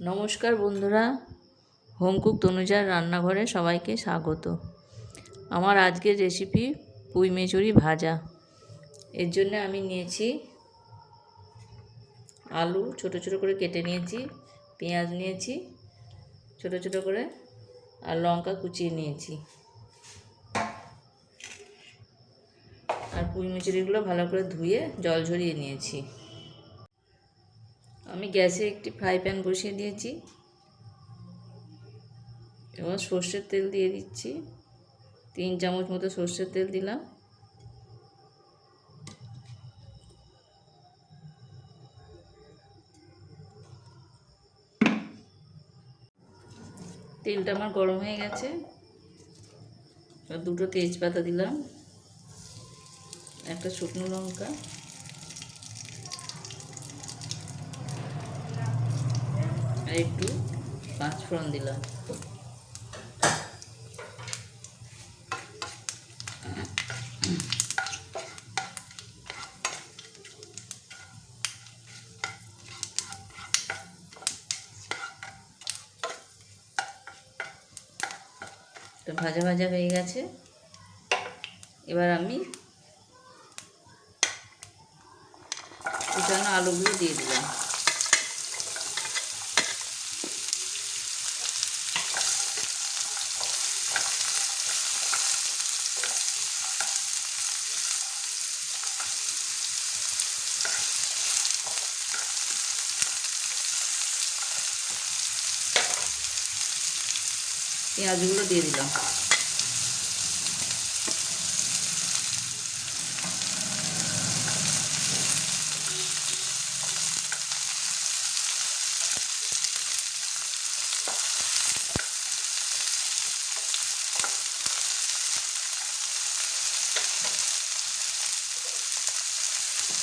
নমস্কার বন্ধুরা। হোমকুক তনুজার রান্নাঘরে সবাইকে স্বাগত। আমার আজকের রেসিপি পুঁই মেচুরি ভাজা। এর জন্য আমি নিয়েছি আলু ছোট ছোট করে কেটে নিয়েছি, পেঁয়াজ নিয়েছি, ছোট ছোট করে, আর লঙ্কা কুচিয়ে নিয়েছি। আর পুঁই মেচুরিগুলো ভালো করে ধুয়ে জল ঝরিয়ে নিয়েছি। আমি গ্যাসে একটি ফ্রাই প্যান বসিয়ে দিয়েছি। এবার সর্ষের তেল দিয়ে দিচ্ছি। তিন চামচ মতো সর্ষের তেল দিলাম। তেলটা আমার গরম হয়ে গেছে। দুটো তেজপাতা দিলাম। একটা শুকনো লঙ্কা। আর একটু পাঁচ ফোড়ন দিলাম। তো ভাজা ভাজা হয়ে গেছে। এবার আমি কুচানো আলুগুলো দিয়ে দিলাম। পেঁয়াজগুলো দিয়ে দিলাম।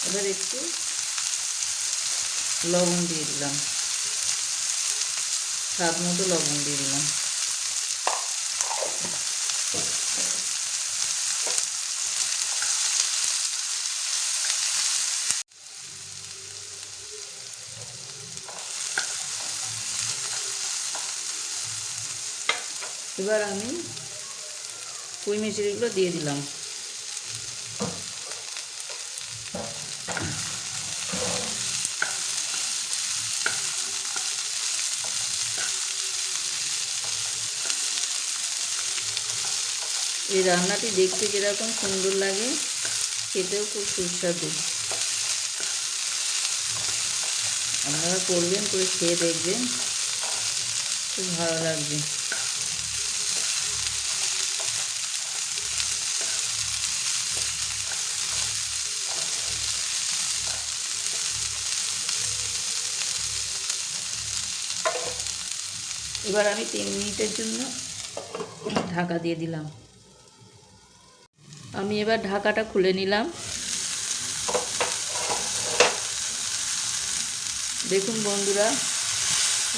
এবার একটু লবণ দিয়ে দিলাম। স্বাদ মতো লবণ দিয়ে দিলাম। এবার আমি পুঁই মিচড়িগুলো দিয়ে দিলাম। এই রান্নাটি দেখতে যেরকম সুন্দর লাগে, খেতেও খুব সুস্বাদু। আপনারা করবেন, করে খেয়ে দেখবেন। খুব ভালো লাগবে। এবার আমি তিন মিনিটের জন্য ঢাকা দিয়ে দিলাম। আমি এবার ঢাকাটা খুলে নিলাম। দেখুন বন্ধুরা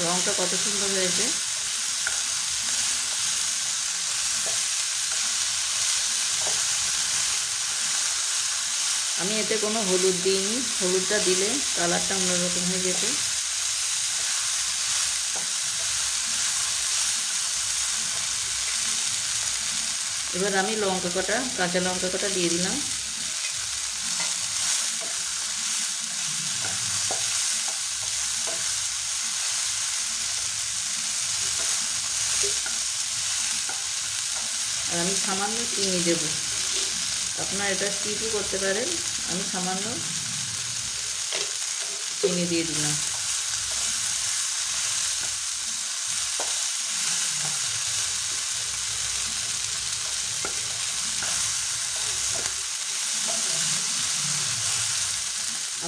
রঙটা কত সুন্দর হয়েছে। আমি এতে কোনো হলুদ দিইনি, হলুদটা দিলে কালারটা অন্যরকম হয়ে যেত। এবার আমি লঙ্কা কটা, কাঁচা লঙ্কা কটা দিয়ে দিলাম। আর আমি সামান্য চিনি দেব। আপনারা এটা স্কিপও করতে পারেন। আমি সামান্য চিনি দিয়ে দিলাম।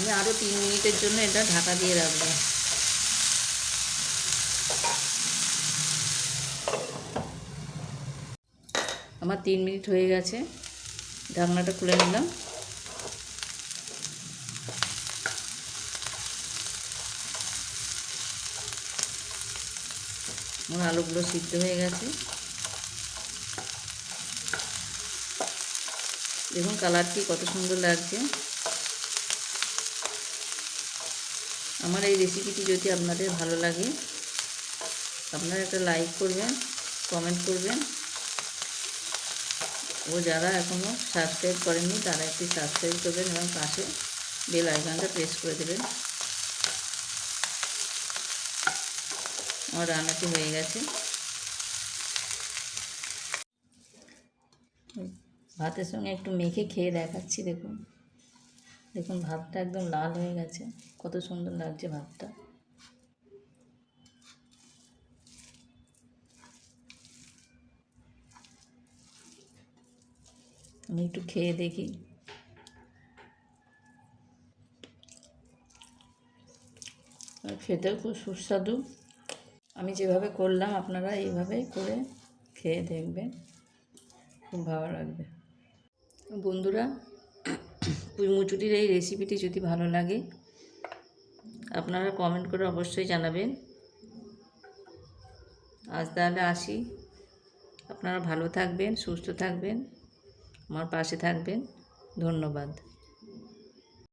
আমি আরও তিন মিনিটের জন্য এটা ঢাকা দিয়ে রাখব। আমার তিন মিনিট হয়ে গেছে। ঢাকনাটা খুলে নিলাম। আমার আলুগুলো সিদ্ধ হয়ে গেছে। দেখুন কালারটি কত সুন্দর লাগছে। আমার এই রেসিপিটি যদি আপনাদের ভালো লাগে, আপনারা একটা লাইক করবেন কমেন্ট করবেন। ও যারা এখনও সাবস্ক্রাইব করেননি, তারা একটি সাবস্ক্রাইব করবেন এবং পাশে বেল আইকনটা প্রেস করে দেবেন। আমার রান্নাটি হয়ে গেছে। ভাতের সঙ্গে একটু মেখে খেয়ে দেখাচ্ছি, দেখুন। দেখুন, ভাতটা একদম লাল হয়ে গেছে। কত সুন্দর লাগছে ভাতটা। আমি একটু খেয়ে দেখি। খেতেও খুব সুস্বাদু। আমি যেভাবে করলাম, আপনারা এইভাবে করে খেয়ে দেখবেন। খুব ভালো লাগবে। বন্ধুরা মুচুরির এই রেসিপিটি যদি ভালো লাগে, আপনারা কমেন্ট করে অবশ্যই জানাবেন। আজ তাহলে আসি। আপনারা ভালো থাকবেন, সুস্থ থাকবেন, আমার পাশে থাকবেন। ধন্যবাদ।